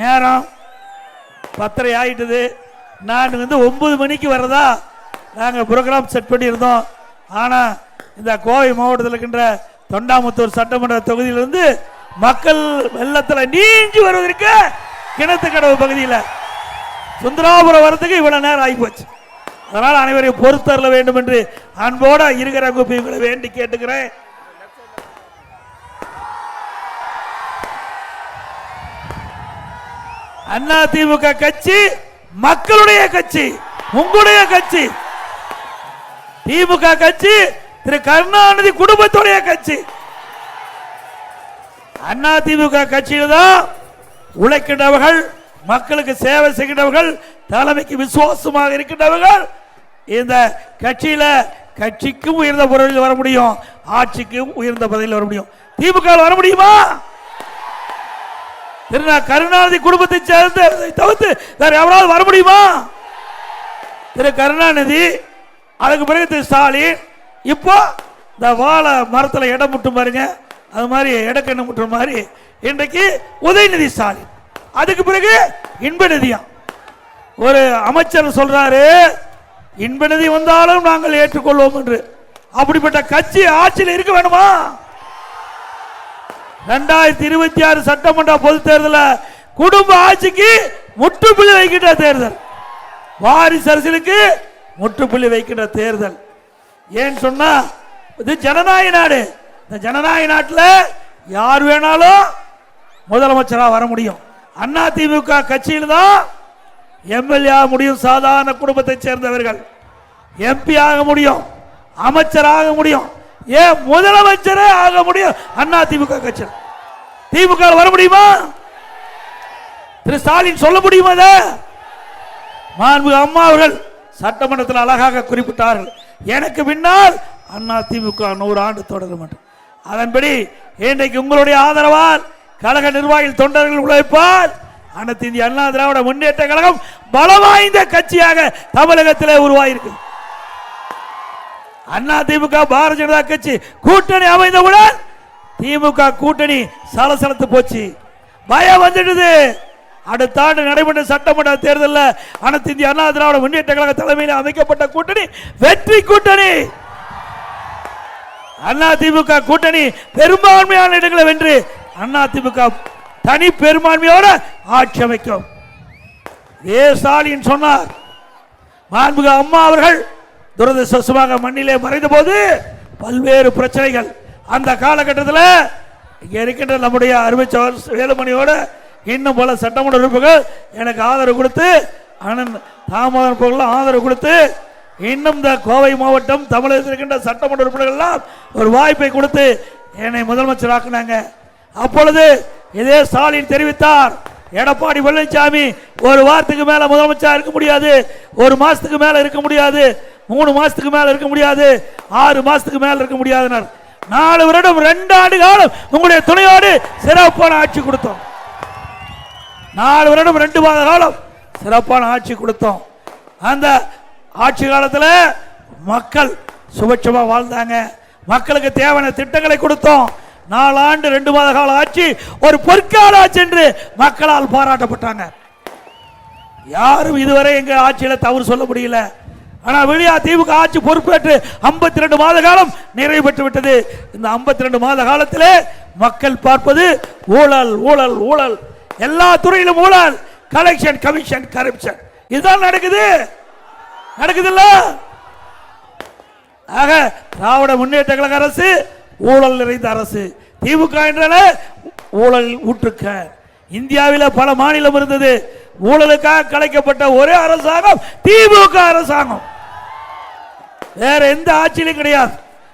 நேரம் பத்தரை ஆகிட்டது நான் வந்து ஒம்பது மணிக்கு வர்றதா நாங்கள் ப்ரோக்ராம் செட் பண்ணியிருந்தோம். ஆனால் இந்த கோவை மாவட்டத்தில் இருக்கின்ற தொண்டாமுத்தூர் சட்டமன்ற தொகுதியிலிருந்து மக்கள் வெள்ளத்தில் நீஞ்சி வருவதற்கு கிணத்துக்கடவு பகுதியில் சுந்தராபுரம் வரதுக்கு இவ்வளோ நேரம் ஆகிப்போச்சு. அதனால் அனைவரையும் பொறுத்தரல வேண்டும் என்று அன்போடு இருக்கிற குப்பிகளை வேண்டி கேட்டுக்கிறேன். அண்ணா திமுக கட்சி மக்களுடைய கட்சி உங்களுடைய கட்சி. திமுக கட்சி திரு கருணாநிதி குடும்பத்துடைய கட்சி. அண்ணா திமுக கட்சியில் தான் உழைக்கின்றவர்கள் மக்களுக்கு சேவை செய்கின்றவர்கள் தலைமைக்கு விசுவாசமாக இருக்கின்றவர்கள். இந்த கட்சியில கட்சிக்கும் உயர்ந்த பொருளில் வர முடியும் ஆட்சிக்கும் உயர்ந்த பதவியில் வர முடியும். திமுக வர முடியுமா? கருணாநிதி குடும்பத்தை சேர்ந்து தவிர்த்து வேற எவராவது வர முடியுமா? திரு கருணாநிதி அதுக்கு பிறகு திரு ஸ்டாலின். இப்போ இந்த வாழை மரத்தில் இடம் முட்டும் பாருங்க. அது மாதிரி இடக்கண்ணு முட்டுற மாதிரி இன்றைக்கு உதயநிதி ஸ்டாலின். அதுக்கு பிறகு இன்பநிதியம். ஒரு அமைச்சர் சொல்றாரு இன்பநிதி வந்தாலும் நாங்கள் ஏற்றுக்கொள்வோம் என்று. அப்படிப்பட்ட கட்சி ஆட்சியில் இருக்க வேணுமா ரெண்டாயிரத்தி இருபத்தி ஆறு சட்டமன்ற பொது தேர்தலில் குடும்ப ஆட்சிக்கு முற்றுப்புள்ளி வைக்கின்ற தேர்தல். வாரிசு அரசியலுக்கு முற்றுப்புள்ளி வைக்கின்ற தேர்தல். ஏன்னு சொன்னா இது ஜனநாயக நாடு. இந்த ஜனநாயக நாட்டில் யார் வேணாலும் முதலமைச்சராக வர முடியும். அண்ணா திமுக கட்சியில் தான் எம்எல்ஏ முடியும் சாதாரண குடும்பத்தை சேர்ந்தவர்கள். எம்பி ஆக முடியும் அமைச்சராக முடியும். ஏன் முதலமைச்சரே ஆக முடியும்? அண்ணா திமுக கட்சி திமுக வர முடியுமா? திரு ஸ்டாலின் சொல்ல முடியுமா மாண்பு அம்மா அவர்கள் சட்டமன்றத்தில் அழகாக குறிப்பிட்டார்கள். எனக்கு பின்னால் அண்ணா திமுக நூறு ஆண்டு தொடர மாட்டோம் அதன்படி இன்றைக்கு உங்களுடைய ஆதரவால் கழக நிர்வாகிகள் தொண்டர்கள் உழைப்பால் அனைத்து இந்திய அண்ணா திராவிட முன்னேற்ற கழகம் பலவாய்ந்த கட்சியாக தமிழகத்திலே உருவாயிருக்கு அண்ணா திமுக பாரதிய ஜனதா கட்சி கூட்டணி அமைந்தவுடன் திமுக கூட்டணி சலசலத்து போச்சு. பயம் வந்துடுது. அடுத்த ஆண்டு நடைபெற்ற சட்டமன்ற தேர்தலில் அனைத்து இந்திய அண்ணா திராவிட முன்னேற்ற கழக தலைமையில் அமைக்கப்பட்ட கூட்டணி வெற்றி கூட்டணி. அண்ணா திமுக கூட்டணி பெரும்பான்மையான இடங்களை வென்று அண்ணா திமுக தனி பெரும்பான்மையோட ஆட்சி அமைக்கும். ஏ ஸ்டாலின் சொன்னார் மாண்புக அம்மா அவர்கள் துரதிருஷ்டமாக மண்ணிலே மறைந்த போது பல்வேறு பிரச்சனைகள் அந்த காலகட்டத்தில் இங்கே இருக்கின்ற நம்முடைய அருமை சகோதரர் வேலுமணியோட இன்னும் பல சட்டமன்ற உறுப்புகள் எனக்கு ஆதரவு கொடுத்து அண்ணன் தாமோதரன் பொருள் ஆதரவு கொடுத்து இன்னும் இந்த கோவை மாவட்டம் தமிழகத்தில் இருக்கின்ற சட்டமன்ற உறுப்பினர்கள் எல்லாம் ஒரு வாய்ப்பை கொடுத்து என்னை முதலமைச்சராக்குனாங்க. அப்பொழுது இதே ஸ்டாலின் தெரிவித்தார் எடப்பாடி பழனிசாமி ஒரு வாரத்துக்கு மேலே முதலமைச்சர் இருக்க முடியாது ஒரு மாதத்துக்கு மேலே இருக்க முடியாது மூணு மாதத்துக்கு மேலே இருக்க முடியாது ஆறு மாதத்துக்கு மேலே இருக்க முடியாதுனர் நாலு வருடம் ரெண்டு ஆண்டு காலம் உங்களுடைய துணையோடு சிறப்பான ஆட்சி கொடுத்தோம். நாலு வருடம் ரெண்டு மாத காலம் சிறப்பான ஆட்சி கொடுத்தோம். அந்த ஆட்சி காலத்தில் மக்கள் சுபட்சமாக வாழ்ந்தாங்க. மக்களுக்கு தேவையான திட்டங்களை கொடுத்தோம். நாலாண்டு ரெண்டு மாத கால ஆட்சி ஒரு பொற்கால ஆட்சி என்று மக்களால் பாராட்டப்பட்டாங்க. யாரும் இதுவரை எங்க ஆட்சியில தவறு சொல்ல முடியல. ஆனா வெளியா தீவுக்கு ஆட்சி பொறுப்பேற்று 52 ரெண்டு மாத காலம் நிறைவு பெற்று விட்டது. இந்த 52 ரெண்டு மாத காலத்திலே மக்கள் பார்ப்பது ஊழல் ஊழல் ஊழல். எல்லா துறையிலும் ஊழல். கலெக்ஷன் கமிஷன் கரப்ஷன் இதுதான் நடக்குது. நடக்குதுல்ல ஆக திராவிட முன்னேற்ற கழக அரசு ஊழல் நிறைந்த அரசு. திமுக என்றால ஊழல் ஊற்றுக்க. இந்தியாவில் பல மாநிலம் இருந்தது. ஊழலுக்காக கலைக்கப்பட்ட ஒரே அரசாங்கம் திமுக அரசாங்கம். வேற எந்த ஆட்சியிலும் கிடையாது.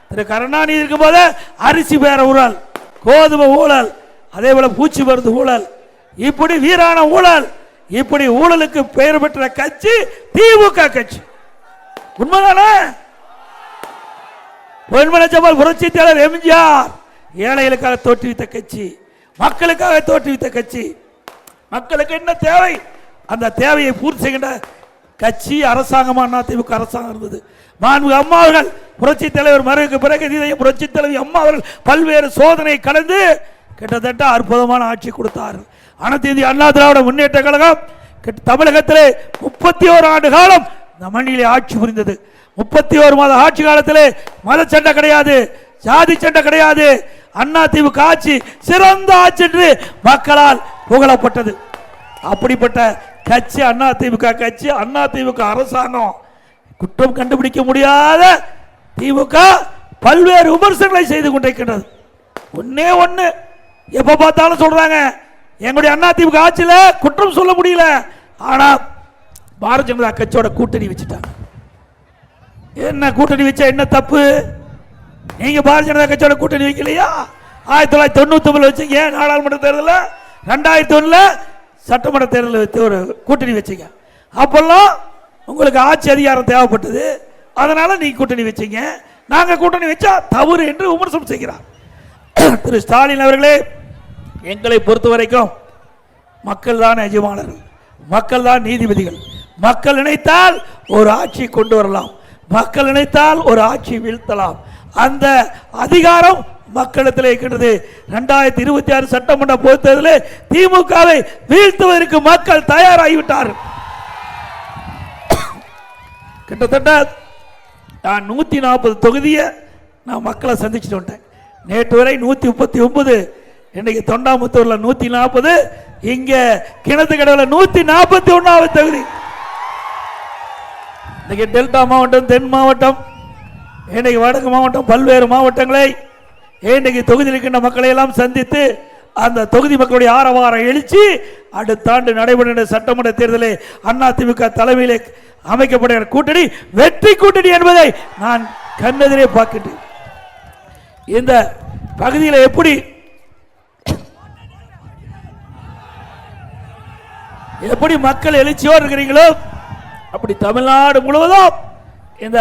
திரு கருணாநிதி இருக்கும் போது அரிசி பேர ஊழல் கோதுமை ஊழல் அதே போல பூச்சி மருந்து ஊழல் இப்படி வீரான ஊழல் இப்படி ஊழலுக்கு பெயர் பெற்ற கட்சி திமுக கட்சி. உண்மைதானே? பொன்மனச்சம்மல் புரட்சி தலைவர் எம்ஜிஆர். ஏழைகளுக்காக தோற்றுவித்த கட்சி மக்களுக்காக தோற்றுவித்த கட்சி. மக்களுக்கு என்ன தேவை? அந்த தேவையை பூர்த்தி செய்கின்ற கட்சி அரசாங்கமா? அண்ணா திமுக அரசாங்கம் இருந்தது. மாண்பு அம்மா அவர்கள் புரட்சி தலைவர் மறைவுக்கு பிறகு இதயம் புரட்சி தலைவர் அம்மா அவர்கள் பல்வேறு சோதனை கடந்து கிட்டத்தட்ட அற்புதமான ஆட்சி கொடுத்தார்கள். அனைத்து இந்திய அண்ணா திராவிட முன்னேற்ற கழகம் கிட்ட- தமிழகத்திலே முப்பத்தி ஓரு ஆண்டு காலம் இந்த மண்ணிலே ஆட்சி புரிந்தது. முப்பத்தி ஒரு மாத ஆட்சி காலத்தில் மத சண்டை கிடையாது ஜாதி சண்டை கிடையாது. அண்ணா திமுக ஆட்சி சிறந்த ஆட்சி என்று மக்களால் புகழப்பட்டது. அப்படிப்பட்ட கட்சி அண்ணா திமுக கட்சி அண்ணா திமுக அரசாங்கம் குற்றம் கண்டுபிடிக்க முடியாத திமுக பல்வேறு விமர்சனங்களை செய்து கொண்டிருக்கின்றது. ஒன்னே ஒன்று எப்ப பார்த்தாலும் சொல்றாங்க எங்களுடைய அண்ணா திமுக ஆட்சியில் குற்றம் சொல்ல முடியல. ஆனால் பாரதிய ஜனதா கட்சியோட கூட்டணி வச்சுட்டாங்க. என்ன கூட்டணி வச்சா என்ன தப்பு? நீங்க பாரதிய ஜனதா கட்சியோட கூட்டணி வைக்கலையா? ஆயிரத்தி தொள்ளாயிரத்தி தொண்ணூத்தி ஒன்பதுல வச்சீங்க நாடாளுமன்ற தேர்தலில்? ரெண்டாயிரத்தி ஒன்றில் சட்டமன்ற தேர்தலில் வச்சு ஒரு கூட்டணி வச்சுங்க. அப்பெல்லாம் உங்களுக்கு ஆட்சி அதிகாரம் தேவைப்பட்டது. அதனால நீங்கள் கூட்டணி வச்சீங்க. நாங்க கூட்டணி வச்சா தவறு என்று விமர்சனம் செய்கிறார். திரு ஸ்டாலின் அவர்களே எங்களை பொறுத்த வரைக்கும் மக்கள் தான் எஜமானர்கள். மக்கள் தான் நீதிபதிகள். மக்கள் நினைத்தால் ஒரு ஆட்சி கொண்டு வரலாம். மக்கள் நினைத்தால் ஒரு ஆட்சி வீழ்த்தலாம். அந்த அதிகாரம் மக்களிடத்தில் இருக்கின்றது. ரெண்டாயிரத்தி இருபத்தி ஆறு சட்டமன்ற பொதுத் தேர்தலில் திமுகவை வீழ்த்துவதற்கு மக்கள் தயாராகிவிட்டார் கிட்டத்தட்ட நான் நூற்றி நாற்பது தொகுதியை நான் மக்களை சந்திச்சுட்டு வந்தேன் நேற்று வரை நூற்றி முப்பத்தி ஒன்பது இன்னைக்கு தொண்டாமுத்தூரில் நூற்றி நாற்பது இங்கே கிணத்துக்கடவில் நூற்றி நாற்பத்தி ஒன்றாவது தொகுதி. இன்னைக்கு டெல்டா மாவட்டம் தென் மாவட்டம் இன்னைக்கு வடக்கு மாவட்டம் பல்வேறு மாவட்டங்களை இன்றைக்கு தொகுதியில் இருக்கின்ற மக்களை எல்லாம் சந்தித்து அந்த தொகுதி மக்களுடைய ஆரவாரம் எழுச்சி அடுத்த ஆண்டு நடைபெற சட்டமன்ற தேர்தலில் அதிமுக தலைமையில் அமைக்கப்படுகிற கூட்டணி வெற்றி கூட்டணி என்பதை நான் கண்ணெதிரே பார்க்கின்றேன். இந்த பகுதியில் எப்படி எப்படி மக்கள் எழுச்சியோடு இருக்கிறீங்களோ அப்படி தமிழ்நாடு முழுவதும் இந்த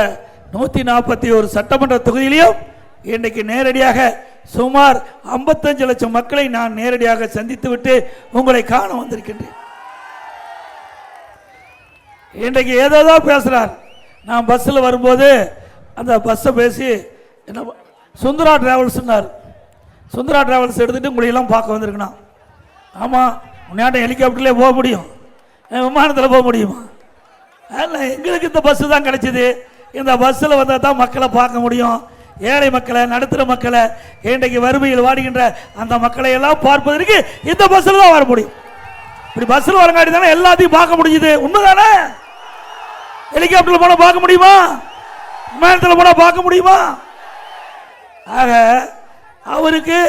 நூற்றி நாற்பத்தி ஒரு சட்டமன்ற தொகுதியிலையும் இன்றைக்கு நேரடியாக சுமார் 55 லட்சம் மக்களை நான் நேரடியாக சந்தித்து விட்டு உங்களை காண வந்திருக்கின்றேன். இன்றைக்கு ஏதோதான் பேசுகிறார் நான் பஸ்ஸில் வரும்போது அந்த பஸ்ஸை பேசி என்ன சுந்தரா டிராவல்ஸ்னார் சுந்தரா டிராவல்ஸ் எடுத்துகிட்டு உங்களை எல்லாம் பார்க்க வந்திருக்கணும். ஆமாம் உன்னையாட்ட ஹெலிகாப்டர்லேயே போக முடியும். விமானத்தில் போக முடியுமா? அல்ல எங்களுக்கு இந்த பஸ்ஸு தான் கிடைச்சிது. இந்த பஸ்ஸில் வந்தால் தான் மக்களை பார்க்க முடியும். ஏழை மக்களை நடுத்தர மக்களை இன்றைக்கு வறுமையில் வாடுகின்ற அந்த மக்களை எல்லாம் பார்ப்பதற்கு இந்த பஸ்ஸில் தான் வர முடியும். இப்படி பஸ்ஸில் வரங்காட்டி தானே எல்லாத்தையும் பார்க்க முடியுது உண்மைதானே? ஹெலிகாப்டரில் போனால் பார்க்க முடியுமா? விமானத்தில் போனால் பார்க்க முடியுமா? ஆக அவருக்கு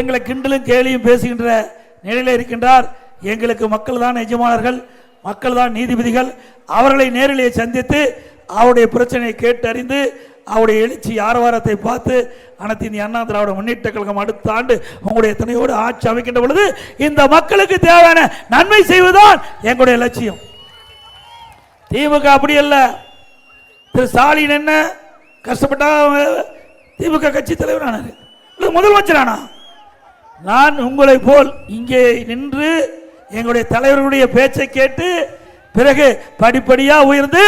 எங்களை கிண்டலும் கேலியும் பேசுகின்ற நிலையில் இருக்கின்றார். எங்களுக்கு மக்கள் தான் எஜமானர்கள். மக்கள் தான் நீதிபதிகள். அவர்களை நேரிலே சந்தித்து அவருடைய பிரச்சனையை கேட்டறிந்து அவருடைய எழுச்சி ஆரவாரத்தை பார்த்து அனைத்து இந்திய அண்ணா திராவிட முன்னேற்ற கழகம் அடுத்த ஆண்டு உங்களுடைய துணையோடு ஆட்சி அமைக்கின்ற பொழுது இந்த மக்களுக்கு தேவையான நன்மை செய்வதுதான் எங்களுடைய லட்சியம். திமுக அப்படி அல்ல. திரு ஸ்டாலின் என்ன கஷ்டப்பட்டா திமுக கட்சி தலைவர் ஆனார். முதலமைச்சரானா நான் உங்களை போல் இங்கே நின்று எங்களுடைய தலைவர்களுடைய பேச்சை கேட்டு பிறகு படிப்படியாக உயர்ந்து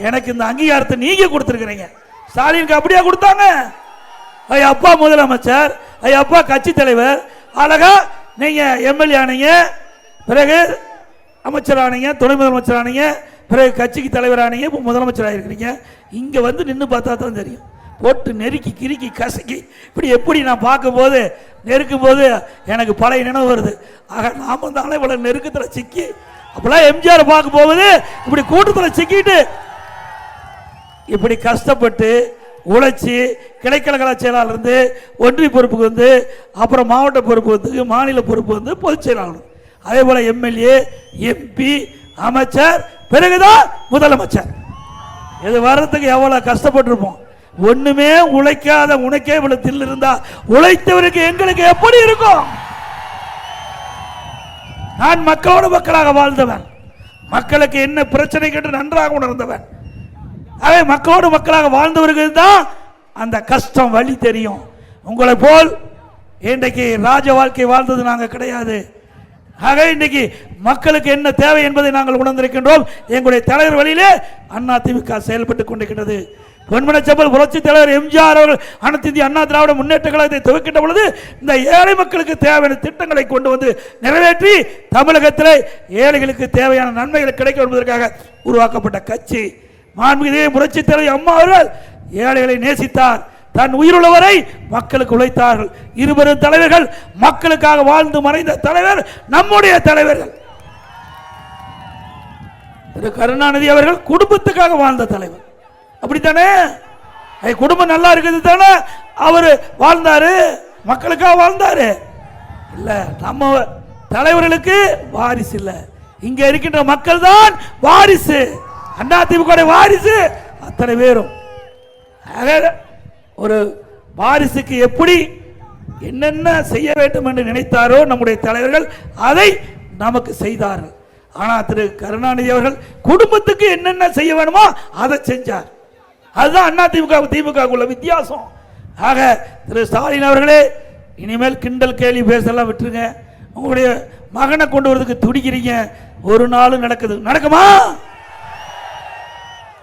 எனக்கு இந்த அங்கீகாரத்தை நீங்கள் கொடுத்துருக்குறீங்க. ஸ்டாலினுக்கு அப்படியா கொடுத்தாங்க? ஐயா அப்பா முதலமைச்சர் ஐயா அப்பா கட்சி தலைவர் அழகா நீங்கள் எம்எல்ஏ ஆனீங்க பிறகு அமைச்சர் ஆனீங்க துணை முதலமைச்சர் ஆனீங்க பிறகு கட்சிக்கு தலைவர் ஆனீங்க இப்போ முதலமைச்சர் ஆகிருக்கிறீங்க இங்கே வந்து நின்று பார்த்தா தான் தெரியும். போட்டு நெருக்கி கிறுக்கி கசக்கி இப்படி எப்படி நான் பார்க்கும்போது நெருக்கும் போது எனக்கு பழைய நினைவு வருது. ஆக நாம தானே இவ்வளோ நெருக்கத்தில் சிக்கி அப்போல்லாம் எம்ஜிஆர் பார்க்க போகுது இப்படி கூட்டத்தில் சிக்கிட்டு இப்படி கஷ்டப்பட்டு உழைச்சி கிளைக்கழக செயலாளர் இருந்து ஒன்றிய பொறுப்புக்கு வந்து அப்புறம் மாவட்ட பொறுப்பு வந்து மாநில பொறுப்பு வந்து பொதுச் செயலாளர். அதே போல் எம்எல்ஏ எம்பி அமைச்சர் பிறகுதான் முதலமைச்சர். இது வர்றதுக்கு எவ்வளோ கஷ்டப்பட்டிருப்போம். ஒண்ணுமே உழைக்காத உனக்கே இவ்வளவு தில் இருந்தா உழைத்தவருக்கு எங்களுக்கு எப்படி இருக்கும்? நான் மக்களோடு மக்களாக வாழ்ந்தவன். மக்களுக்கு என்ன பிரச்சனை கேட்டு நன்றாக உணர்ந்தவன். அவை மக்களோடு மக்களாக வாழ்ந்தவர்கள் தான் அந்த கஷ்டம் வழி தெரியும். உங்களை போல் இன்றைக்கு ராஜ வாழ்க்கை வாழ்ந்தது நாங்கள் கிடையாது. ஆக இன்றைக்கு மக்களுக்கு என்ன தேவை என்பதை நாங்கள் உணர்ந்திருக்கின்றோம். எங்களுடைய தலைவர் வழியிலே அண்ணா செயல்பட்டு செயல்பட்டு கொண்டிருக்கின்றது செப்பல் புரட்சி தலைவர் எம்ஜிஆர் அவர்கள் அனைத்து இந்திய அண்ணா திராவிட முன்னேற்ற கழகத்தை துவக்கின்ற பொழுது இந்த ஏழை மக்களுக்கு தேவையான திட்டங்களை கொண்டு வந்து நிறைவேற்றி தமிழகத்தில் ஏழைகளுக்கு தேவையான நன்மைகள் கிடைக்கும் என்பதற்காக உருவாக்கப்பட்ட கட்சி. மாண்புமிகு புரட்சி தலைவர் அம்மா அவர்கள் ஏழைகளை நேசித்தார். தன் உயிருள்ளவரை மக்களுக்கு உழைத்தார்கள். இருவரும் தலைவர்கள் மக்களுக்காக வாழ்ந்து மறைந்த தலைவர் நம்முடைய தலைவர்கள். திரு கருணாநிதி அவர்கள் குடும்பத்துக்காக வாழ்ந்த தலைவர். அப்படித்தானே? குடும்பம் நல்லா இருக்குது தானே? அவர் வாழ்ந்தாரு. மக்களுக்காக வாழ்ந்தாரு. இல்லை நம்ம தலைவர்களுக்கு வாரிசு இல்லை. இங்க இருக்கின்ற மக்கள் தான் வாரிசு. அண்ணா திமுக வாரிசு. அத்தனை பேரும். ஒரு வாரிசுக்கு எப்படி என்னென்ன செய்ய வேண்டும் என்று நினைத்தாரோ நம்முடைய தலைவர்கள் அதை நமக்கு செய்தார்கள். ஆனால் திரு கருணாநிதி அவர்கள் குடும்பத்துக்கு என்னென்ன செய்ய வேணுமோ அதை செஞ்சார். அதுதான் அண்ணா திமுக திமுக உள்ள வித்தியாசம். ஆக திரு ஸ்டாலின் அவர்களே இனிமேல் கிண்டல் கேலி பேசலாம் விட்டுருங்க. உங்களுடைய மகனை கொண்டு வரதுக்கு துடிக்கிறீங்க. ஒரு நாளும் நடக்குது. நடக்குமா?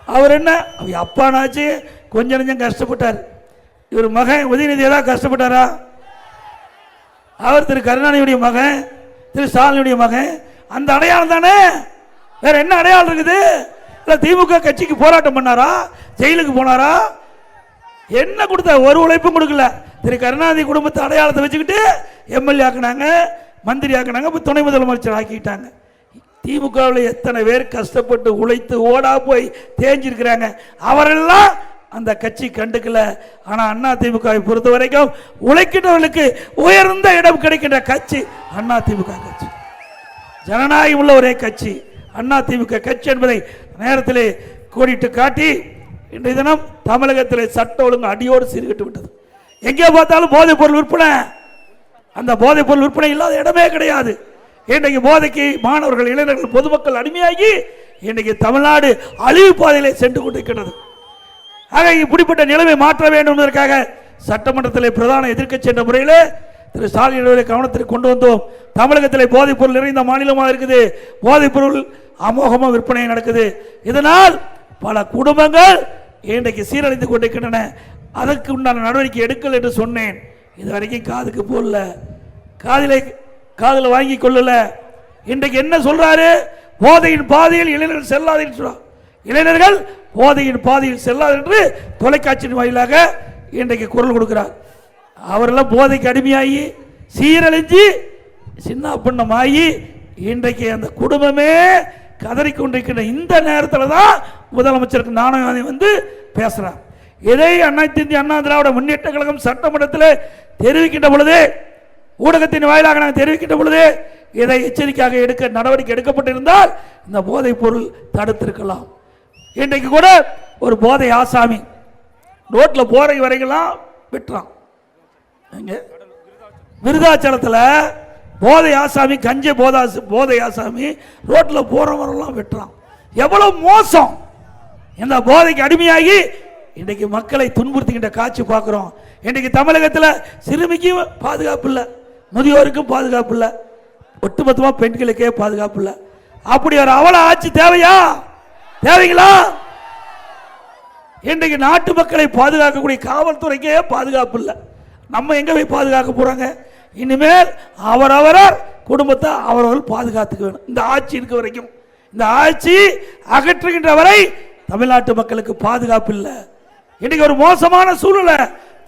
அவர் என்ன? அவர் அப்பானாச்சு கொஞ்சம் நெஞ்சம் கஷ்டப்பட்டார். இவர் மகன் உதயநிதி ஏதாவது கஷ்டப்பட்டாரா? அவர் திரு கருணாநிதியுடைய மகன் திரு ஸ்டாலினுடைய மகன் அந்த அடையாளம் தானே? வேற என்ன அடையாளம் இருக்குது? இல்லை திமுக கட்சிக்கு போராட்டம் பண்ணாரா? ஜெயிலுக்கு போனாரா? என்ன கொடுத்த? ஒரு உழைப்பும் கொடுக்கல. திரு கருணாநிதி குடும்பத்தை அடையாளத்தை வச்சுக்கிட்டு எம்எல்ஏ ஆக்குனாங்க மந்திரி ஆக்குனாங்க இப்போ துணை முதலமைச்சர் ஆக்கிட்டாங்க. திமுகவில் எத்தனை பேர் கஷ்டப்பட்டு உழைத்து ஓடா போய் தேஞ்சிருக்கிறாங்க. அவரெல்லாம் அந்த கட்சி கண்டுக்கல. ஆனால் அண்ணா திமுகவை பொறுத்த வரைக்கும் உழைக்கின்றவர்களுக்கு உயர்ந்த இடம் கிடைக்கின்ற கட்சி அண்ணா திமுக கட்சி. ஜனநாயகம் உள்ள ஒரே கட்சி. அண்ணா திமுக கட்சி என்பதை நேரத்தில் கோடிட்டு காட்டி இன்றைய தினம் தமிழகத்தில் சட்ட ஒழுங்கு அடியோடு சீர்கட்டு விட்டது. எங்கே பார்த்தாலும் போதைப் பொருள் விற்பனை. அந்த போதைப் பொருள் விற்பனை இல்லாத இடமே கிடையாது. இன்றைக்கு போதைக்கு மாணவர்கள் இளைஞர்கள் பொதுமக்கள் அடிமையாகி இன்றைக்கு தமிழ்நாடு அழிவு பாதையிலே சென்று கொண்டிருக்கிறது. ஆக இப்படிப்பட்ட நிலைமை மாற்ற வேண்டும் என்பதற்காக சட்டமன்றத்தில் பிரதான எதிர்க்கட்சி என்ற முறையில் திரு ஸ்டாலின் கவனத்திற்கு கொண்டு வந்தோம். தமிழகத்தில் போதைப் பொருள் நிறைந்த மாநிலமாக இருக்குது. போதைப் பொருள் அமோகமாக விற்பனை நடக்குது. இதனால் பல குடும்பங்கள் இன்றைக்கு சீரழிந்து கொண்டிருக்கின்றன. அதற்கு உண்டான நடவடிக்கை எடுக்கல் என்று சொன்னேன். இது வரைக்கும் காதுக்கு போடல. காதிலே காதில் வாங்கி கொள்ளல. இன்றைக்கு என்ன சொல்றாரு? போதையின் பாதையில் இளைஞர்கள் செல்லாதீர்கள் சொல்றார் இளைஞர்கள் போதையின் பாதையில் செல்லாது என்று தொலைக்காட்சியின் வாயிலாக இன்றைக்கு குரல் கொடுக்கிறார். அவரெல்லாம் போதைக்கு அடிமையாகி சீரழிஞ்சு சின்ன பின்னமாகி இன்றைக்கு அந்த குடும்பமே கதறி இந்த நேரத்தில் தான் முதலமைச்சருக்கு நாணயவாதி வந்து பேசுகிறான் இதை அண்ணா இந்திய அண்ணா திராவிட முன்னேற்ற கழகம் சட்டமன்றத்தில் தெரிவிக்கின்ற பொழுது ஊடகத்தின் வாயிலாக நாங்கள் தெரிவிக்கின்ற பொழுது இதை எச்சரிக்கையாக எடுக்க நடவடிக்கை எடுக்கப்பட்டிருந்தால் இந்த போதைப் பொருள் தடுத்திருக்கலாம். இன்றைக்கு கூட ஒரு போதை ஆசாமி ரோட்டில் போகிற வரைக்கெல்லாம் விட்டுறான். விருதாச்சலத்தில் போதை ஆசாமி கஞ்ச போதாசு போதை ஆசாமி ரோட்டில் போகிறவரெல்லாம் வெட்டுறான். எவ்வளோ மோசம். இந்த போதைக்கு அடிமையாகி இன்றைக்கு மக்களை துன்புறுத்திக்கிட்ட காட்சி பார்க்குறோம். இன்றைக்கு தமிழகத்தில் சிறுமிக்கும் பாதுகாப்பு இல்லை முதியோருக்கும் பாதுகாப்பு இல்லை ஒட்டுமொத்தமாக பெண்களுக்கே பாதுகாப்பு இல்லை. அப்படி ஒரு அவல ஆட்சி தேவையா? தேவைங்களா? இன்றைக்கு நாட்டு மக்களை பாதுகாக்கக்கூடிய காவல்துறைக்கே பாதுகாப்பு இல்லை. நம்ம எங்கே போய் பாதுகாக்க போகிறாங்க இனிமேல் அவரவரர் குடும்பத்தை அவரவர் பாதுகாத்துக்க வேணும் இந்த ஆட்சி இருக்க வரைக்கும். இந்த ஆட்சி அகற்றுகின்ற வரை தமிழ்நாட்டு மக்களுக்கு பாதுகாப்பு இல்லை. இன்னைக்கு ஒரு மோசமான சூழ்நிலை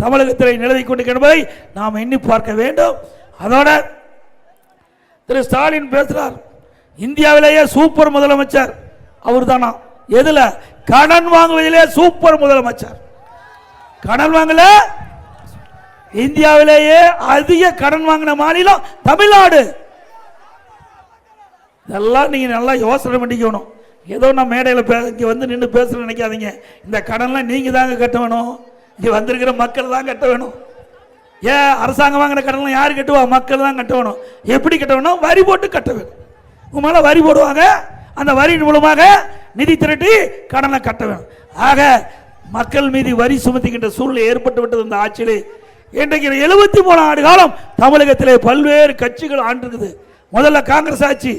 தமிழகத்தில் நிலவி கொண்டிருக்கிறதை நாம் எண்ணி பார்க்க வேண்டும். அதோட திரு ஸ்டாலின் பேசுகிறார் இந்தியாவிலேயே சூப்பர் முதலமைச்சர். அவர் தானா எதில்? கடன் வாங்குவதிலே சூப்பர் முதலமைச்சர். கடன் வாங்கல இந்தியாவிலேயே அதிக கடன் வாங்கின மாநிலம் தமிழ்நாடு. இதெல்லாம் நீங்க நல்லா யோசனை பண்ணிக்கணும். ஏதோ நான் மேடையில் பே இங்கே வந்து நின்று பேசுறேன்னு நினைக்காதீங்க. இந்த கடன்லாம் நீங்க தாங்க கட்ட வேணும். இங்கே வந்திருக்கிற மக்கள் தான் கட்ட வேணும். ஏன் அரசாங்கம் வாங்கின கடன்லாம் யார் கட்டுவா? மக்கள் தான் கட்ட வேணும். எப்படி கட்ட வேணும் வரி போட்டு கட்ட வேணும். உங்க வரி போடுவாங்க. அந்த வரியின் மூலமாக நிதி திரட்டி கடனை கட்ட வேணும். ஆக மக்கள் மீது வரி சுமத்துகின்ற சூழ்நிலை ஏற்பட்டு விட்டது இந்த ஆட்சியிலே. இன்றைக்கு எழுபத்தி மூணு ஆண்டு காலம் தமிழகத்திலே பல்வேறு கட்சிகள் ஆண்டிருக்குது. முதல்ல காங்கிரஸ் ஆட்சி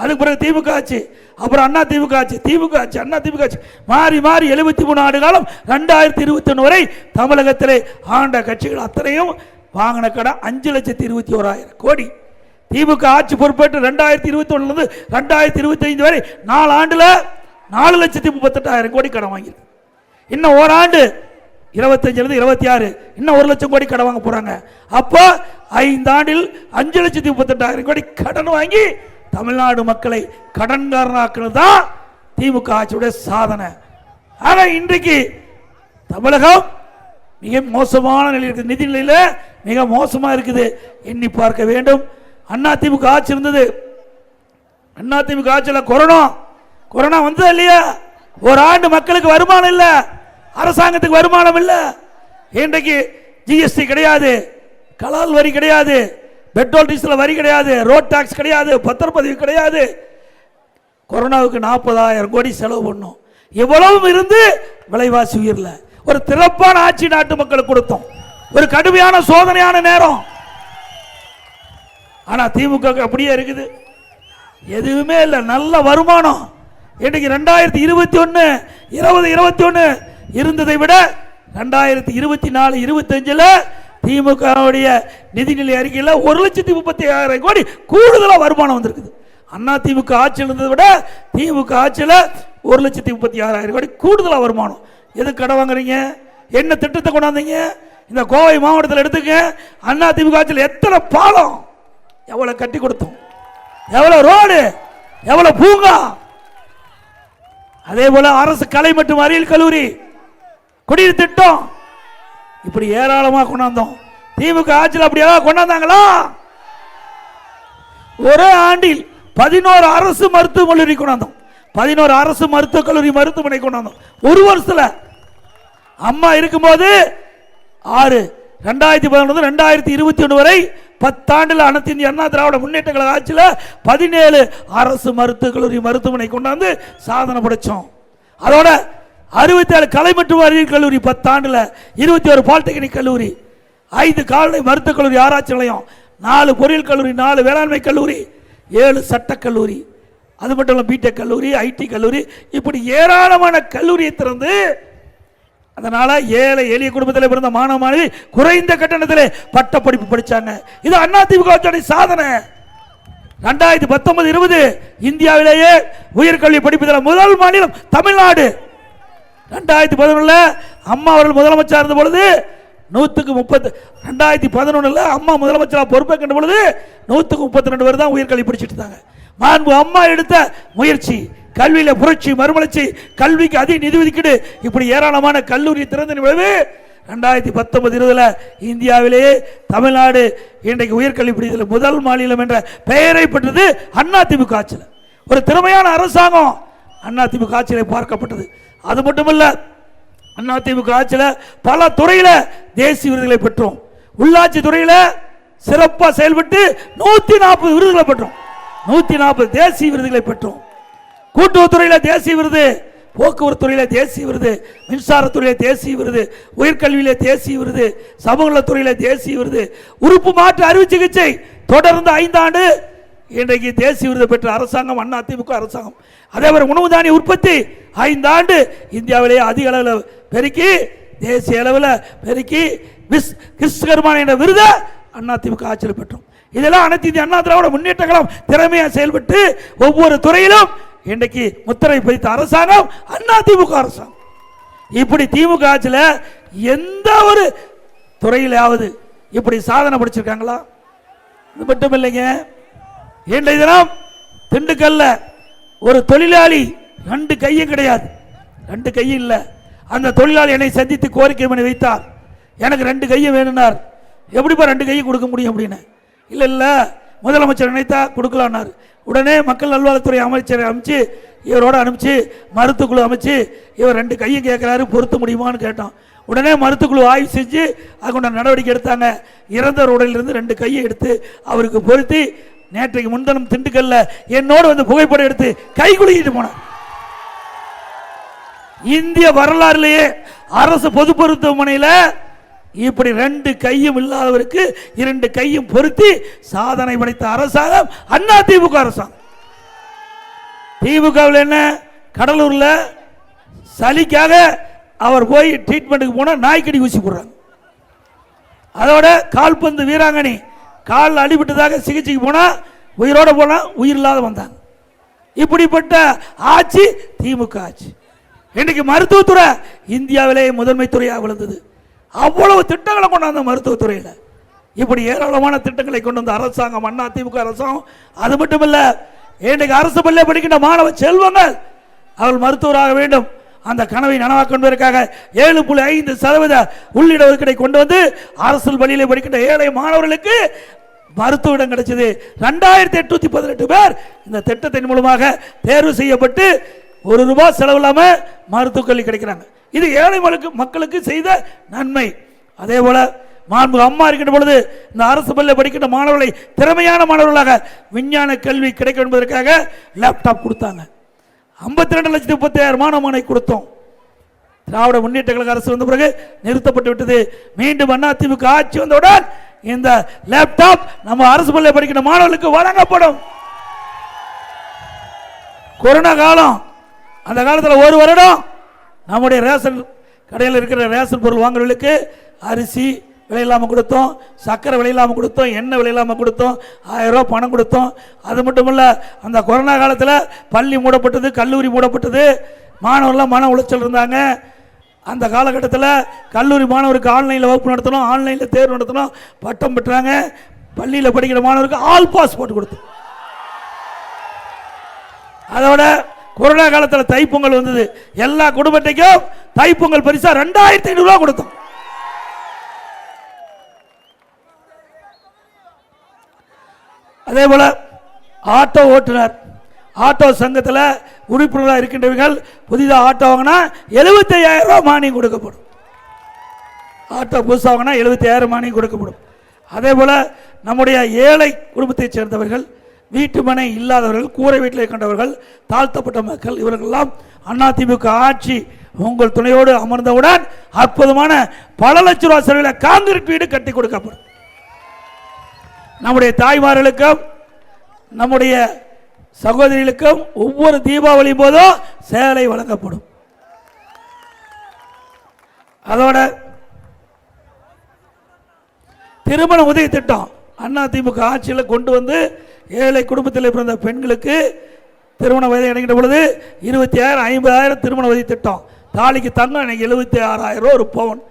அதுக்கு பிறகு திமுக ஆச்சு அப்புறம் அண்ணா திமுக ஆச்சு திமுக ஆச்சு அண்ணா திமுக ஆச்சு மாறி மாறி எழுபத்தி மூணு ஆண்டு காலம் ரெண்டாயிரத்தி இருபத்தி ஒன்று வரை தமிழகத்திலே ஆண்ட கட்சிகள் அத்தனையும் வாங்கின கடன் அஞ்சு லட்சத்தி இருபத்தி ஓராயிரம் கோடி. திமுக ஆட்சி பொறுப்பேற்று ரெண்டாயிரத்தி இருபத்தி ஒன்றுலேருந்து ரெண்டாயிரத்தி இருபத்தி ஐந்து வரை நாலு ஆண்டில் நாலு லட்சத்தி முப்பத்தெட்டாயிரம் கோடி கடன் வாங்கியிருக்கு. இன்னும் ஓராண்டு இருபத்தஞ்சிலிருந்து இருபத்தி ஆறு. இன்னும் ஒரு லட்சம் கோடி கடன் வாங்க போகிறாங்க அப்போ ஐந்தாண்டில் அஞ்சு லட்சத்தி முப்பத்தெட்டாயிரம் கோடி கடன் வாங்கி தமிழ்நாடு மக்களை கடன்காரனாக்குறது தான் திமுக ஆட்சியுடைய சாதனை. ஆனால் இன்றைக்கு தமிழகம் மிக மோசமான நிலையில் இருக்குது நிதி நிலையில் மிக மோசமாக இருக்குது. எண்ணி பார்க்க வேண்டும். அண்ணா திமுக ஆட்சி இருந்தது. அண்ணா திமுக ஆட்சியில் கொரோனா. கொரோனா வந்ததா இல்லையா? ஒரு ஆண்டு மக்களுக்கு வருமானம் இல்லை. அரசாங்கத்துக்கு வருமானம் இல்லை. இன்றைக்கு ஜிஎஸ்டி கிடையாது. கலால் வரி கிடையாது. பெட்ரோல் டீசல் வரி கிடையாது. ரோட் டாக்ஸ் கிடையாது. பத்திரப்பதிவு கிடையாது. கொரோனாவுக்கு நாற்பதாயிரம் கோடி செலவு பண்ணோம். இவ்வளவும் இருந்து விலைவாசி உயர்ல. ஒரு சிறப்பான ஆட்சி நாட்டு மக்களுக்கு கொடுத்தோம். ஒரு கடுமையான சோதனையான நேரம். ஆனால் திமுக அப்படியே இருக்குது. எதுவுமே இல்லை. நல்ல வருமானம். இன்னைக்கு ரெண்டாயிரத்தி இருபத்தி ஒன்று இருபது இருபத்தி ஒன்று இருந்ததை விட ரெண்டாயிரத்தி இருபத்தி நாலு இருபத்தஞ்சில் திமுகவுடைய நிதிநிலை அறிக்கையில் ஒரு லட்சத்தி முப்பத்தி ஆயிரம் கோடி கூடுதலாக வருமானம் வந்திருக்குது. அண்ணா திமுக ஆட்சியில் இருந்ததை விட திமுக ஆட்சியில் ஒரு லட்சத்தி முப்பத்தி ஆறாயிரம் கோடி கூடுதலாக வருமானம். எது கடை வாங்குறீங்க? என்ன திட்டத்தை கொண்டாந்தீங்க? இந்த கோவை மாவட்டத்தில் எடுத்துக்க. அண்ணா திமுக ஆட்சியில் எத்தனை பாலம்? எவ்வளோ கட்டி கொடுத்தோம்? எவ்வளோ ரோடு? எவ்வளோ பூங்கா? அதே போல அரசு கலை மற்றும் அறிவியல் கல்லூரி குடிநீர் திட்டம் இப்படி ஏராளமாக கொண்டாந்தோம். திமுக ஆட்சியில் அப்படி ஏதாவது கொண்டாந்தாங்களா? ஒரே ஆண்டில் பதினோரு அரசு மருத்துவக் கல்லூரி கொண்டாந்தோம். பதினோரு அரசு மருத்துவக் கல்லூரி மருத்துவமனை கொண்டாந்தோம். ஒரு வருஷத்தில் அம்மா இருக்கும்போது ஆறு ரெண்டாயிரத்தி பதினொன்று ரெண்டாயிரத்தி இருபத்தி ஒன்று வரை பத்தாண்டில் அனைத்து இந்திய அண்ணா திராவிட முன்னேற்ற கழக ஆட்சியில் பதினேழு அரசு மருத்துவக் கல்லூரி மருத்துவமனை கொண்டாந்து சாதனை படைச்சோம். அதோட அறுபத்தேழு கலை மற்றும் அறிவியல் கல்லூரி பத்தாண்டில் இருபத்தி ஒரு பாலிடெக்னிக் கல்லூரி ஐந்து கால்நடை மருத்துவக் கல்லூரி ஆராய்ச்சி நிலையம் நாலு பொறியியல் கல்லூரி நாலு வேளாண்மை கல்லூரி ஏழு சட்டக் கல்லூரி. அது மட்டும் இல்லை பிடெக் கல்லூரி ஐடி கல்லூரி இப்படி ஏராளமான கல்லூரியை திறந்து அதனால் ஏழை எளிய குடும்பத்தில் பிறந்த மாணவ மாணவி குறைந்த கட்டணத்தில் பட்ட படிப்பு இது அண்ணா சாதனை. ரெண்டாயிரத்தி பத்தொன்பது இருபது இந்தியாவிலேயே உயர்கல்வி படிப்பதில் முதல் மாநிலம் தமிழ்நாடு. ரெண்டாயிரத்தி பதினொன்றில் அம்மா அவர்கள் முதலமைச்சராக இருந்த பொழுது நூற்றுக்கு முப்பத்து ரெண்டாயிரத்தி பதினொன்றில் அம்மா முதலமைச்சராக பொறுப்பேற்கின்ற பொழுது நூற்றுக்கு முப்பத்தி ரெண்டு பேர் தான் உயர்கல்வி பிடிச்சிட்டு இருந்தாங்க. மாண்பு அம்மா எடுத்த முயற்சி கல்வியில் புரட்சி மறுமலர்ச்சி கல்விக்கு அதிக நிதி ஒதுக்கீடு இப்படி ஏராளமான கல்லூரி திறந்த நிகழ்வு ரெண்டாயிரத்தி பத்தொன்பது இருபதில் இந்தியாவிலேயே தமிழ்நாடு இன்றைக்கு உயர்கல்வி பிடித்தல் முதல் மாநிலம் என்ற பெயரை பெற்றது அண்ணா திமுக ஆட்சியில். ஒரு திறமையான அரசாங்கம் அண்ணா திமுக ஆட்சியில் பார்க்கப்பட்டது. அது மட்டுமல்ல அண்ணா திமுக ஆட்சியில் பல துறையில் தேசிய விருதுகளை பெற்றோம். உள்ளாட்சி துறையில் சிறப்பாக செயல்பட்டு நூற்றி நாற்பது விருதுகளை பெற்றோம். நூற்றி நாற்பது தேசிய விருதுகளை பெற்றோம். கூட்டுறவுத்துறையில் தேசிய விருது போக்குவரத்து துறையில் தேசிய விருது மின்சாரத்துறையில் தேசிய விருது உயர்கல்வியில் தேசிய விருது சமூகநிலத்துறையில் தேசிய விருது உறுப்பு மாற்று அறுவை சிகிச்சை தொடர்ந்து ஐந்தாண்டு இன்றைக்கு தேசிய விருது பெற்ற அரசாங்கம் அண்ணா திமுக அரசாங்கம். அதே மாதிரி உணவு தானிய உற்பத்தி ஐந்தாண்டு இந்தியாவிலேயே அதிக அளவில் பெருக்கி தேசிய அளவில் பெருக்கி விஸ் கிறிஸ்துகர்மான என்ற விருதை அண்ணா திமுக ஆட்சியில் பெற்றோம். இதெல்லாம் அனைத்து இந்திய அண்ணா திராவிட முன்னேற்ற கழகம் திறமையாக செயல்பட்டு ஒவ்வொரு துறையிலும் இன்றைக்கு முத்திரை பதித்த அரசாங்கம் அண்ணா திமுக அரசாங்கம். இப்படி திமுக ஆட்சியில் எந்த ஒரு துறையிலாவது இப்படி சாதனை படிச்சிருக்காங்களா? இது மட்டும் இல்லைங்க. இன்றைய தினம் திண்டுக்கல்ல ஒரு தொழிலாளி ரெண்டு கையும் கிடையாது. ரெண்டு கையும் இல்லை. அந்த தொழிலாளி என்னை சந்தித்து கோரிக்கை மனு வைத்தார். எனக்கு ரெண்டு கையும் வேணும்னார். எப்படிப்பா ரெண்டு கையும் கொடுக்க முடியும் அப்படின்னு. இல்லை இல்லை. முதலமைச்சர் நினைத்தா கொடுக்கலான்னார் உடனே மக்கள் நல்வாழ்வுத்துறை அமைச்சரை அமைச்சு இவரோட அனுப்பிச்சு மருத்துவக்குழு அமைச்சு இவர் ரெண்டு கையும் கேட்குறாரு பொருத்த முடியுமான்னு கேட்டோம். உடனே மருத்துவக்குழு ஆய்வு செஞ்சு அதுக்குண்டான நடவடிக்கை எடுத்தாங்க. இறந்த உடலிலிருந்து ரெண்டு கையை எடுத்து அவருக்கு பொருத்தி நேற்றைக்கு முன்தினம் திண்டுக்கல்ல என்னோடு வந்து புகைப்படம் எடுத்து கை குலுக்கிட்டு போனார். இந்திய வரலாறுலேயே அரசு பொது மருத்துவமனையில் இப்படி ரெண்டு கையும் இல்லாதவருக்கு இரண்டு கையும் பொருத்தி சாதனை படைத்த அரசாங்கம் அண்ணா திமுக அரசாங்கம். திமுகவில் என்ன? கடலூரில் சளிக்காக அவர் போய் ட்ரீட்மெண்ட்டுக்கு போனால் நாய்க்கடி ஊசி போடுறாங்க. அதோட கால்பந்து வீராங்கனை காலில் அடிபட்டதாக சிகிச்சைக்கு போனால் உயிரோடு போனால் உயிர் இல்லாத வந்தாங்க. இப்படிப்பட்ட ஆட்சி திமுக ஆட்சி. இன்றைக்கு மருத்துவத்துறை இந்தியாவிலே முதன்மை துறையாக விழுந்தது அவ்வளவு திட்டங்களை கொண்டு வந்த மருத்துவத்துறையில். இப்படி ஏராளமான திட்டங்களை கொண்டு வந்த அரசாங்கம் அண்ணா திமுக அரசாங்கம். அது மட்டும் இல்லை இன்றைக்கு அரசு பள்ளியை படிக்கின்ற மாணவ செல்வங்கள் அவர்கள் மருத்துவராக வேண்டும். அந்த கனவை நனவாக்க ஏழு புள்ளி ஐந்து சதவீத உள்ளிட ஒதுக்கீடை கொண்டு வந்து அரசு பள்ளியில் படிக்கின்ற ஏழை மாணவர்களுக்கு மருத்துவ இடம் கிடைச்சது. ரெண்டாயிரத்தி எட்நூத்தி பதினெட்டு பேர் இந்த திட்டத்தின் மூலமாக தேர்வு செய்யப்பட்டு ஒரு ரூபாய் செலவில்லாம மருத்துவக் கல்வி கிடைக்கிறாங்க. இது ஏழை மக்களுக்கு மக்களுக்கு செய்த நன்மை. அதே போல மாண்பு அம்மா இருக்கின்ற பொழுது இந்த அரசு பள்ளியில் படிக்கின்ற மாணவர்களை திறமையான மாணவர்களாக விஞ்ஞான கல்வி கிடைக்கும் என்பதற்காக லேப்டாப் கொடுத்தாங்க. ஐம்பத்தி ரெண்டு லட்சத்தி முப்பத்தி மானமானை கொடுத்தோம். திராவிட முன்னேற்ற கழக அரசு வந்த பிறகு நிறுத்தப்பட்டு விட்டது. மீண்டும் அதிமுக ஆட்சி வந்தவுடன் இந்த லேப்டாப் நம்ம அரசு பள்ளியில் படிக்கிற மாணவர்களுக்கு வழங்கப்படும். கொரோனா காலம். அந்த காலத்தில் ஒரு வருடம் நம்முடைய ரேஷன் கடையில் இருக்கிற ரேஷன் பொருள் வாங்குறவர்களுக்கு அரிசி விலை இல்லாமல் கொடுத்தோம் சர்க்கரை விலை இல்லாமல் கொடுத்தோம் எண்ணெய் விலை இல்லாமல் கொடுத்தோம் ஆயிரம் பணம் கொடுத்தோம். அது மட்டும் இல்லை அந்த கொரோனா காலத்தில் பள்ளி மூடப்பட்டது கல்லூரி மூடப்பட்டது. மாணவர்லாம் மன உளைச்சல் இருந்தாங்க. அந்த காலகட்டத்தில் கல்லூரி மாணவருக்கு ஆன்லைனில் வகுப்பு நடத்தணும் ஆன்லைனில் தேர்வு நடத்தணும். பட்டம் பெற்றாங்க. பள்ளியில் படிக்கிற மாணவருக்கு ஆல் பாஸ் போட்டு கொடுத்தோம். அதோட கொரோனா காலத்தில் தைப்பொங்கல் வந்தது. எல்லா குடும்பத்தைக்கும் தைப்பொங்கல் பரிசாக ரெண்டாயிரத்தி ஐநூறுரூவா கொடுத்தோம். அதே போல ஆட்டோ ஓட்டுநர் ஆட்டோ சங்கத்தில் உறுப்பினராக இருக்கின்றவர்கள் புதிதாக ஆட்டோ வாங்கினா எழுபத்தையாயிரம் ரூபா மானியம் கொடுக்கப்படும். ஆட்டோ புதுசாக வாங்கினா எழுபத்தையாயிரம் மானியம் கொடுக்கப்படும். அதே போல் நம்முடைய ஏழை குடும்பத்தைச் சேர்ந்தவர்கள் வீட்டு மனை இல்லாதவர்கள் கூரை வீட்டில் இருக்கின்றவர்கள் தாழ்த்தப்பட்ட மக்கள் இவர்களெல்லாம் அதிமுக ஆட்சி உங்கள் துணையோடு அமர்ந்தவுடன் அற்புதமான பல லட்ச ரூபா செலவில் காங்கிரீட் வீடு கட்டி கொடுக்கப்படும். நம்முடைய தாய்மார்களுக்கும் நம்முடைய சகோதரிகளுக்கும் ஒவ்வொரு தீபாவளி போதும் சேலை வழங்கப்படும். அதோட திருமண உதவி திட்டம். அண்ணா திமுக ஆட்சியில் கொண்டு வந்து ஏழை குடும்பத்தில் பிறந்த பெண்களுக்கு திருமண உதவி அடைகின்ற பொழுது இருபத்தி ஆயிரம் ஐம்பதாயிரம் திருமண உதவி திட்டம். தாலிக்கு தங்கம் எனக்கு எழுபத்தி ஆறாயிரம் ரூபா ஒரு பவுன்.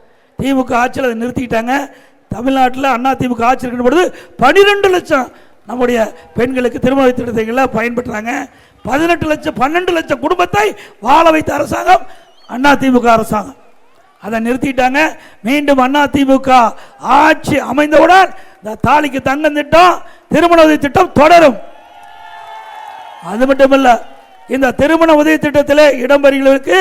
திமுக ஆட்சியில் அதை நிறுத்திக்கிட்டாங்க. தமிழ்நாட்டில் அண்ணா ஆட்சி இருக்கின்ற பொழுது பன்னிரெண்டு லட்சம் நம்முடைய பெண்களுக்கு திருமண உதவி திட்டங்களை பயன்பெற்றாங்க. பதினெட்டு லட்சம் பன்னெண்டு லட்சம் குடும்பத்தை வாழ வைத்த அரசாங்கம் அண்ணா திமுக அரசாங்கம். அதை நிறுத்திட்டாங்க. மீண்டும் அண்ணா திமுக ஆட்சி அமைந்தவுடன் இந்த தாலிக்கு தங்கம் திட்டம் திருமண உதவி திட்டம் தொடரும். அது மட்டுமல்ல இந்த திருமண உதவி திட்டத்தில் இடம்பெறுகிறவர்களுக்கு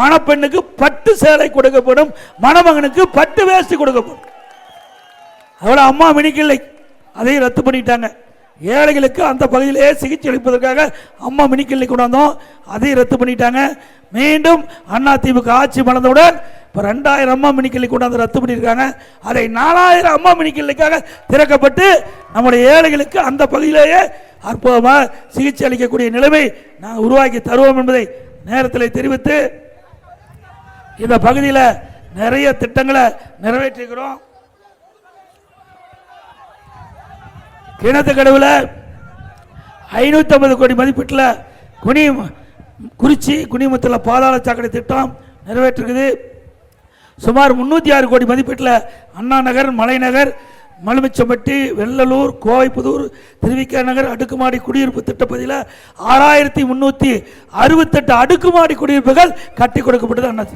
மணப்பெண்ணுக்கு பட்டு சேலை கொடுக்கப்படும் மணமகனுக்கு பட்டு வேஷ்டி கொடுக்கப்படும். அதோட அம்மா மினிக்கில்லை. அதையும் ரத்து பண்ணிட்டாங்க. ஏழைகளுக்கு அந்த பகுதியிலே சிகிச்சை அளிப்பதற்காக அம்மா மினிக்கில்லை கொண்டு வந்தோம் அதையும் ரத்து பண்ணிட்டாங்க. மீண்டும் அண்ணா திமுக ஆட்சி மலர்ந்தவுடன் இப்போ ரெண்டாயிரம் அம்மா மினிக்கிள்ளை கொண்டாந்து ரத்து பண்ணியிருக்காங்க. அதை நாலாயிரம் அம்மா மினிக்கிள்ளைக்காக திறக்கப்பட்டு நம்முடைய ஏழைகளுக்கு அந்த பகுதியிலேயே அற்புதமாக சிகிச்சை அளிக்கக்கூடிய நிலைமை நாங்கள் உருவாக்கி தருவோம் என்பதை நேரத்தில் தெரிவித்து இந்த பகுதியில் நிறைய திட்டங்களை நிறைவேற்றிருக்கிறோம். கிணத்து கடவுல ஐநூற்றம்பது கோடி மதிப்பீட்டில் குனி குறிச்சி குனிமுத்தில் பாதாள சாக்கடை திட்டம் நிறைவேற்றுக்குது சுமார் முந்நூற்றி ஆறு கோடி மதிப்பீட்டில் அண்ணா நகர் மலைநகர் மலுமிச்சம்பட்டி வெள்ளலூர் கோவைப்புதூர் திருவிக்க நகர் அடுக்குமாடி குடியிருப்பு திட்டப்பதியில் ஆறாயிரத்தி முந்நூற்றி அறுபத்தெட்டு அடுக்குமாடி குடியிருப்புகள் கட்டி கொடுக்கப்பட்டது அண்ணா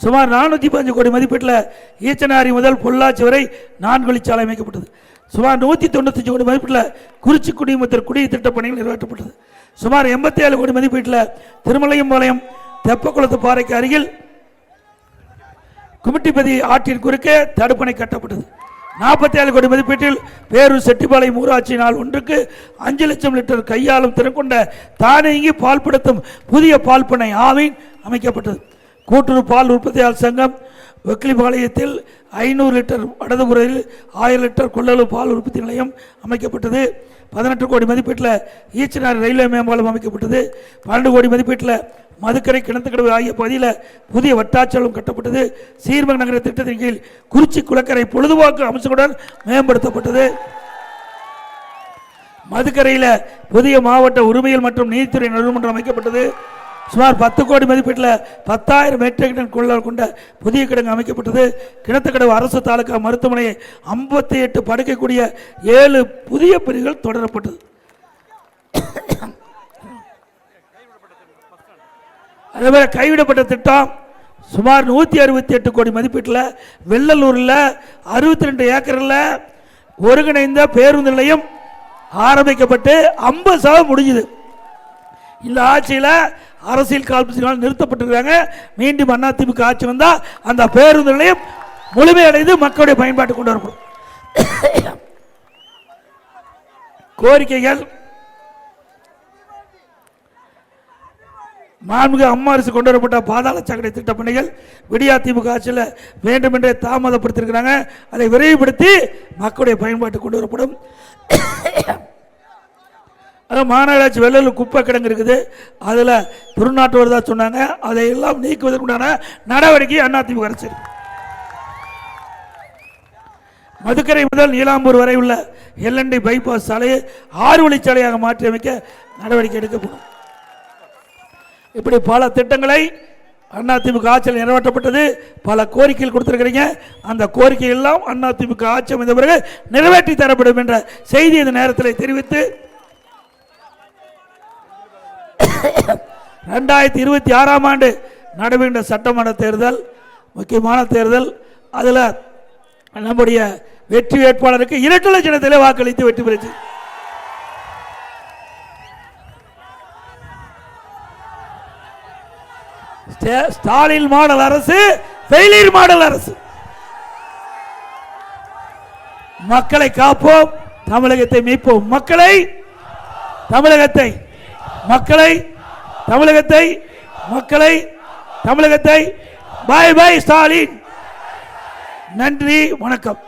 சுமார் நானூற்றி பதினஞ்சு கோடி மதிப்பீட்டில் ஈச்சனாரி முதல் பொள்ளாச்சி வரை நான்கு வழிச்சாலை அமைக்கப்பட்டது. சுமார் நூற்றி தொண்ணூத்தஞ்சு கோடி மதிப்பீட்டில் குறிச்சி குடிமத்தர் குடிய திட்டப் பணிகள் நிறைவேற்றப்பட்டது. சுமார் எண்பத்தி ஏழு கோடி மதிப்பீட்டில் திருமலையம்பாளையம் தெப்பக்குளத்து பாறைக்கு அருகில் குமிட்டிப்பதி ஆற்றின் குறுக்கே தடுப்பணை கட்டப்பட்டது. நாற்பத்தி ஏழு கோடி மதிப்பீட்டில் பேரூர் செட்டிப்பாளையம் ஊராட்சி நாள் ஒன்றுக்கு அஞ்சு லட்சம் லிட்டர் கையாளும் திறன் கொண்ட தானியங்கி பால்படுத்தும் புதிய பால் பண்ணை ஆவின் அமைக்கப்பட்டது. கூட்டுறவு பால் உற்பத்தியாளர் சங்கம் வெக்கிலிபாளையத்தில் ஐநூறு லிட்டர் வடதுபுறையில் ஆயிரம் லிட்டர் கொள்ளளவு பால் உற்பத்தி நிலையம் அமைக்கப்பட்டது. பதினெட்டு கோடி மதிப்பீட்டில் ஈச்சனார் ரயில்வே மேம்பாலம் அமைக்கப்பட்டது. பன்னெண்டு கோடி மதிப்பீட்டில் மதுக்கரை கிணத்துக்கடவு ஆகிய பகுதியில் புதிய வட்டாச்சலம் கட்டப்பட்டது. சீர்மக நகர திட்டத்தின் கீழ் குறிச்சி குளக்கரை பொழுதுபோக்கு அம்சங்களுடன் மேம்படுத்தப்பட்டது. மதுக்கரையில் புதிய மாவட்ட உரிமையல் மற்றும் நீதித்துறை நடுமன்றம் அமைக்கப்பட்டது. சுமார் பத்து கோடி மதிப்பீட்டில் பத்தாயிரம் மெட்ரிக் டன் கொள்ளல் கொண்ட புதிய கிடங்கு அமைக்கப்பட்டது. கிணத்துக்கடவு அரசு தாலுகா மருத்துவமனையை ஐம்பத்தி எட்டு படுக்கக்கூடிய ஏழு புதிய பிரிவுகள் தொடரப்பட்டது. அதே மாதிரி கைவிடப்பட்ட திட்டம் சுமார் நூற்றி அறுபத்தி எட்டு கோடி மதிப்பீட்டில் வெள்ளலூரில் அறுபத்தி ரெண்டு ஏக்கரில் ஒருங்கிணைந்த பேருந்து நிலையம் ஆரம்பிக்கப்பட்டு ஐம்பது சதவீதம் முடிஞ்சுது. இந்த ஆட்சியில் அரசியல் கால்பசினால் நிறுத்தப்பட்டிருக்காங்க மீண்டும் அதிமுக ஆட்சி வந்தால் அந்த பேருந்து நிலையம் முழுமையடைந்து மக்களுடைய பயன்பாட்டு கொண்டு வரப்படும். கோரிக்கைகள். மாண்புக அம்மா அரசு கொண்டு வரப்பட்ட பாதாள சாக்கடை திட்ட பணிகள் விடியா திமுக ஆட்சியில் வேண்டுமென்றே தாமதப்படுத்தியிருக்கிறாங்க. அதை விரைவுபடுத்தி மக்களுடைய பயன்பாட்டு கொண்டு வரப்படும். அதான் மாநகராட்சி வெள்ளல் குப்பை கிடங்கு இருக்குது. அதில் துருநாட்டு வருதா சொன்னாங்க. அதையெல்லாம் நீக்குவதற்குண்டான நடவடிக்கை அதிமுக அரசு மதுக்கரை முதல் நீலாம்பூர் வரை உள்ள எல்என்டி பைபாஸ் சாலையை ஆறு வழிச்சாலையாக மாற்றி அமைக்க நடவடிக்கை எடுக்கப்படும். இப்படி பல திட்டங்களை அதிமுக ஆட்சியில் நிறைவேற்றப்பட்டது. பல கோரிக்கைகள் கொடுத்துருக்கிறீங்க. அந்த கோரிக்கை எல்லாம் அதிமுக ஆட்சி அமைந்த பிறகு நிறைவேற்றி தரப்படும் என்ற செய்தி இந்த நேரத்தில் தெரிவித்து ரெண்டாயிரத்தி இருபத்தி ஆறாம் ஆண்டு நடைபெற்ற சட்டமன்ற தேர்தல் முக்கியமான தேர்தல். அதில் நம்முடைய வெற்றி வேட்பாளருக்கு இரண்டு லட்சணத்தில் வாக்களித்து வெற்றி பெறுச்சு ஸ்டே- ஸ்டாலின் மாடல் அரசு ஃபெயிலியர் மாடல் அரசு. மக்களை காப்போம் தமிழகத்தை மீட்போம். மக்களை தமிழகத்தை மக்களை தமிழகத்தை மக்களை தமிழகத்தை. பாய் பாய் ஸ்டாலின் நன்றி வணக்கம்.